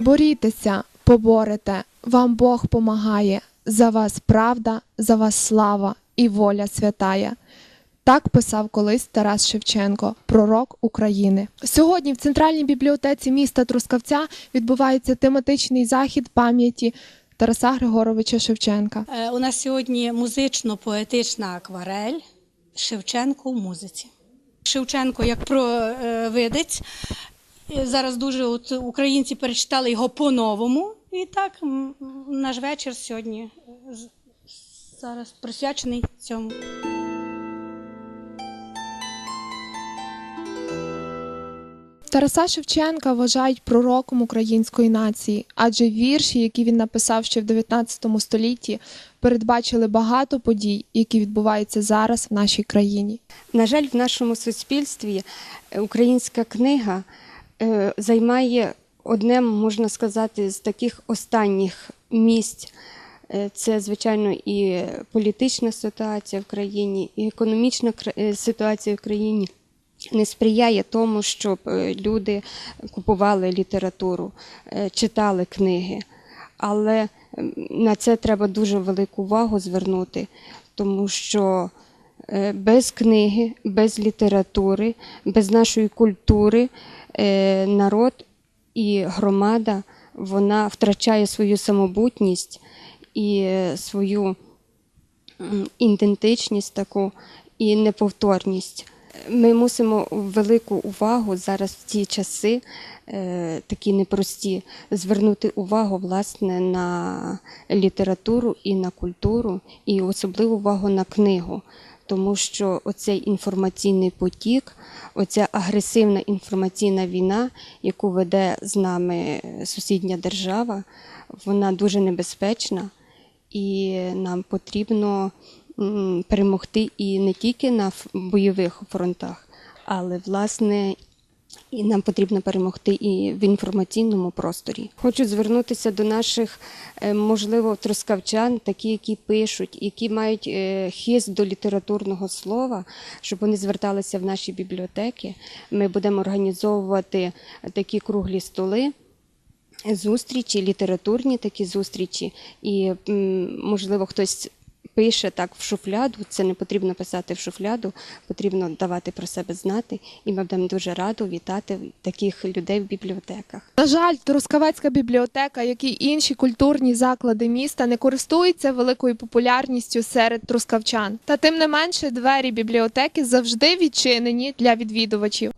Борітеся, поборете, вам Бог помагає. За вас правда, за вас слава і воля святая. Так писав колись Тарас Шевченко, пророк України. Сьогодні в центральній бібліотеці міста Трускавця відбувається тематичний захід пам'яті Тараса Григоровича Шевченка. Е, У нас сьогодні музично-поетична акварель Шевченко в музиці. Шевченко як провидець. Е, Зараз дуже от українці перечитали його по-новому. І так наш вечір сьогодні е, зараз присвячений цьому. Тараса Шевченка вважають пророком української нації, адже вірші, які він написав ще в 19 столітті, передбачили багато подій, які відбуваються зараз в нашій країні. На жаль, в нашому суспільстві е, українська книга займає одне, можна сказати, з таких останніх місць. Е, Це, звичайно, і політична ситуація в країні, і економічна е, ситуація в країні не сприяє тому, щоб е, люди купували літературу, е, читали книги. Але на це треба дуже велику увагу звернути, тому що е, без книги, без літератури, без нашої культури е, народ і громада вона втрачає свою самобутність і е, свою ідентичність таку і неповторність. Ми мусимо велику увагу зараз в ті часи, е, такі непрості, звернути увагу власне на літературу і на культуру, і особливу увагу на книгу. Тому що оцей інформаційний потік, оця агресивна інформаційна війна, яку веде з нами сусідня держава, вона дуже небезпечна і нам потрібно перемогти і не тільки на бойових фронтах, але власне. І нам потрібно перемогти і в інформаційному просторі. Хочу звернутися до наших, е, можливо, трускавчан, такі, які пишуть, які мають е, хист до літературного слова, щоб вони зверталися в наші бібліотеки. Ми будемо організовувати такі круглі столи зустрічі, літературні такі зустрічі, і можливо хтось. Пише так в шуфляду, це не потрібно писати в шуфляду, потрібно давати про себе знати, і ми будемо дуже раді вітати таких людей в бібліотеках. На жаль, Трускавецька бібліотека, як і інші культурні заклади міста, не користуються великою популярністю серед трускавчан. Та тим не менше, двері бібліотеки завжди відчинені для відвідувачів.